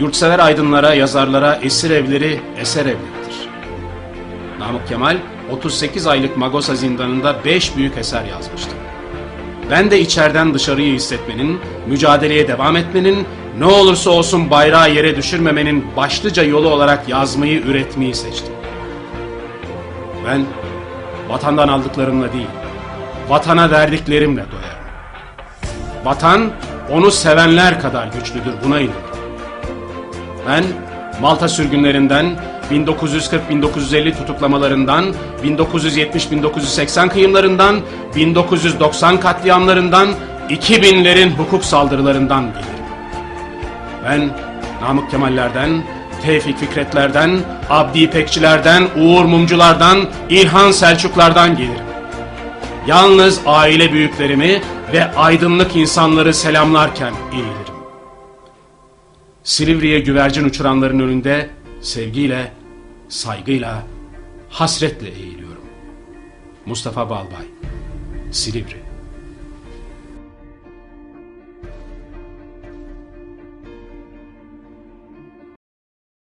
yurtsever aydınlara, yazarlara esir evleri eser evleridir. Namık Kemal 38 aylık Magosa zindanında 5 büyük eser yazmıştı. Ben de içeriden dışarıyı hissetmenin, mücadeleye devam etmenin, ne olursa olsun bayrağı yere düşürmemenin başlıca yolu olarak yazmayı, üretmeyi seçtim. Ben vatandan aldıklarımla değil, vatana verdiklerimle doyarım. Vatan onu sevenler kadar güçlüdür buna inanırım. Ben Malta sürgünlerinden, 1940-1950 tutuklamalarından, 1970-1980 kıyımlarından, 1990 katliamlarından, 2000'lerin hukuk saldırılarından gelirim. Ben Namık Kemallerden, Tevfik Fikretlerden, Abdi İpekçilerden, Uğur Mumculardan, İlhan Selçuklardan gelirim. Yalnız aile büyüklerimi ve aydınlık insanları selamlarken eğilirim. Silivri'ye güvercin uçuranların önünde sevgiyle, saygıyla, hasretle eğiliyorum. Mustafa Balbay, Silivri.